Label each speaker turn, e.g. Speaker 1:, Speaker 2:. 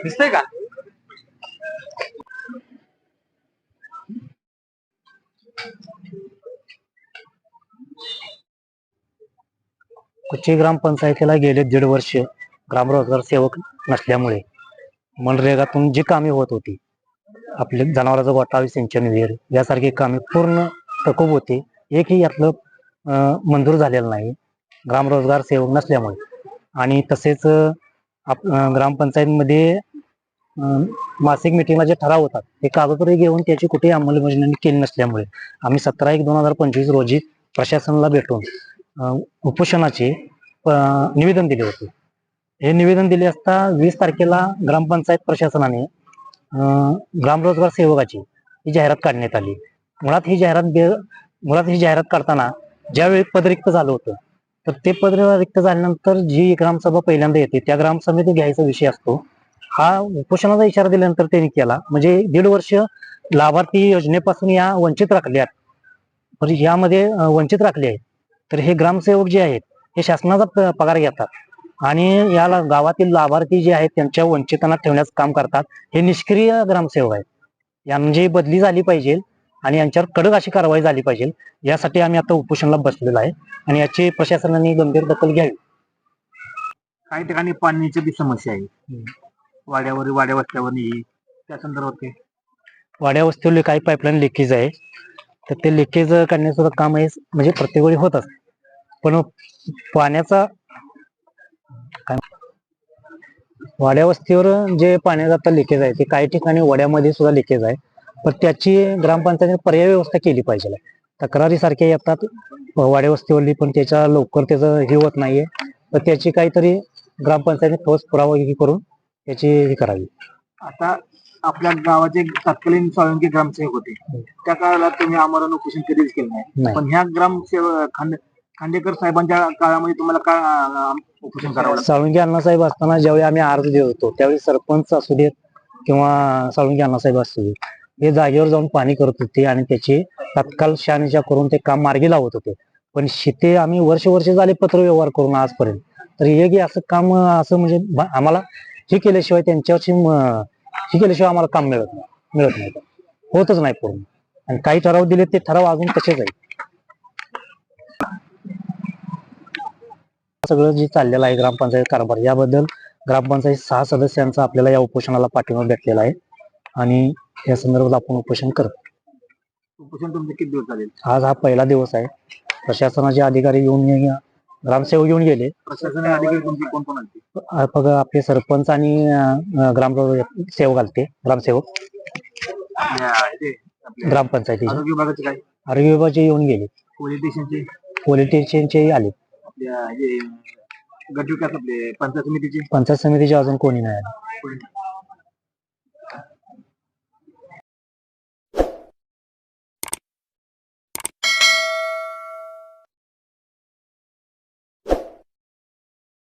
Speaker 1: दिसतंय का?
Speaker 2: कुची ग्रामपंचायतीला गेले दीड वर्ष ग्रामरोजगार सेवक नसल्यामुळे. मनरेगातून जी कामे होत होती आपले जनावरांचं गोठावी सिंचन विहीर यासारखी कामे पूर्ण तकूब होते. एकही यातलं मंजूर झालेलं नाही. ग्रामरोजगार सेवक नसल्यामुळे. आणि तसेच आप ग्रामपंचायतमध्ये ग्रामपंचायतीमध्ये मासिक मिटिंगला जे ठराव होतात ते कागदपत्रे घेऊन त्याची कुठेही अंमलबजावणी केली नसल्यामुळे आम्ही सतरा एक दोन हजार पंचवीस रोजी प्रशासनाला भेटून उपोषणाचे निवेदन दिले होते. हे निवेदन दिले असता वीस तारखेला ग्रामपंचायत प्रशासनाने ग्रामरोजगार सेवकाची ही जाहिरात काढण्यात आली. मुळात ही जाहिरात मुळात ही जाहिरात काढताना ज्यावेळी पद रिक्त झालं होतं तर ते पद रिक्त झाल्यानंतर जी ग्रामसभा पहिल्यांदा येते त्या ग्रामसभेत घ्यायचा विषय असतो हा उपोषणाचा इशारा दिल्यानंतर त्यांनी केला. म्हणजे दीड वर्ष लाभार्थी योजनेपासून या वंचित राखल्यात म्हणजे यामध्ये वंचित राखले आहेत. तर हे ग्रामसेवक जे आहेत हे शासनाचा पगार घेतात. आणि या गावातील लाभार्थी जे आहेत त्यांच्या वंचितांना ठेवण्याचं काम करतात. हे निष्क्रिय ग्रामसेवक आहेत. यांची बदली झाली पाहिजे आणि यांच्यावर कडक अशी कारवाई झाली पाहिजे. यासाठी आम्ही आता उपोषणाला बसलेलो आहे. आणि याची प्रशासनाने गंभीर दखल घ्यावी.
Speaker 1: काही ठिकाणी पाण्याची बी समस्या आहे. वाड्यावर वाड्या वस्त्यावर त्या संदर्भात काय?
Speaker 2: वाड्या वस्तीवरले काही पाईपलाईन लिकेज आहे. तर ते लिकेज काढण्याचं काम आहे म्हणजे प्रत्येक वेळी होत पण पाण्याचा काय वाड्या वस्तीवर जे पाण्याचं आता लिकेज आहे ते काही ठिकाणी वड्यामध्ये सुद्धा लिकेज आहे. पण त्याची ग्रामपंचायतीने पर्याय व्यवस्था केली पाहिजे. तक्रारी सारख्या येतात. वाड्या वस्तीवरली पण त्याच्या लवकर त्याचं हे होत नाहीये. तर त्याची काहीतरी ग्रामपंचायतीने ठोस पुरावा करून त्याची हे करावी.
Speaker 1: आता आपल्या गावाचे तत्कालीन स्वावलंबी ग्रामसेवक होते. त्या काळाला तुम्ही आमरण उपोषण कधीच केलं नाही.
Speaker 2: नाही.
Speaker 1: पण ह्या ग्रामसेवक खांडे खांडेकर साहेबांच्या काळामध्ये तुम्हाला काय अं, उपोषण करावं लागलं
Speaker 2: साळुंगी अण्णासाहेब असताना ज्यावेळी आम्ही अर्ज देत होतो त्यावेळी सरपंच असू देत किंवा साळुंगी अण्णासाहेब असू देत हे जागेवर जाऊन पाणी करत होते आणि त्याची तत्काल शहानिशा करून ते काम मार्गी लावत होते. पण शिते आम्ही वर्ष वर्ष झाले पत्र व्यवहार करून आजपर्यंत. तर एक असं काम असं म्हणजे आम्हाला हे केल्याशिवाय त्यांच्यावरची म- हे केल्याशिवाय आम्हाला काम मिळत नाही मिळत नाही. होतच नाही पूर्ण. आणि काही ठराव दिले ते ठराव अजून तसेच आहे सगळं जे चाललेलं आहे ग्रामपंचायत कारभार याबद्दल ग्रामपंचायत सहा सदस्यांचा आपल्याला या उपोषणाला पाठिंबा भेटलेला आहे. आणि या संदर्भात आपण उपोषण करतो.
Speaker 1: उपोषण तुमचे किती दिवस झाले?
Speaker 2: आज हा पहिला दिवस आहे. प्रशासनाचे अधिकारी येऊन ये- ग्रामसेवक येऊन गेले.
Speaker 1: प्रशासनाचे अधिकारी तुमचे कोण कोण आले
Speaker 2: अ, फक्त आपले सरपंच आणि अ, ग्राम सेवक आलते. ग्रामसेवक.
Speaker 1: आपल्या इथे आपल्या
Speaker 2: ग्रामपंचायतीचे.
Speaker 1: आरोग्य विभागाचे काय?
Speaker 2: आरोग्य विभागाचे येऊन गेले.
Speaker 1: पोलीस स्टेशनचे?
Speaker 2: पोलीस स्टेशनचे आले.
Speaker 1: आपल्या हे आपले पंचायत समितीचे?
Speaker 2: पंचायत समितीचे अजून कोणी नाही आले.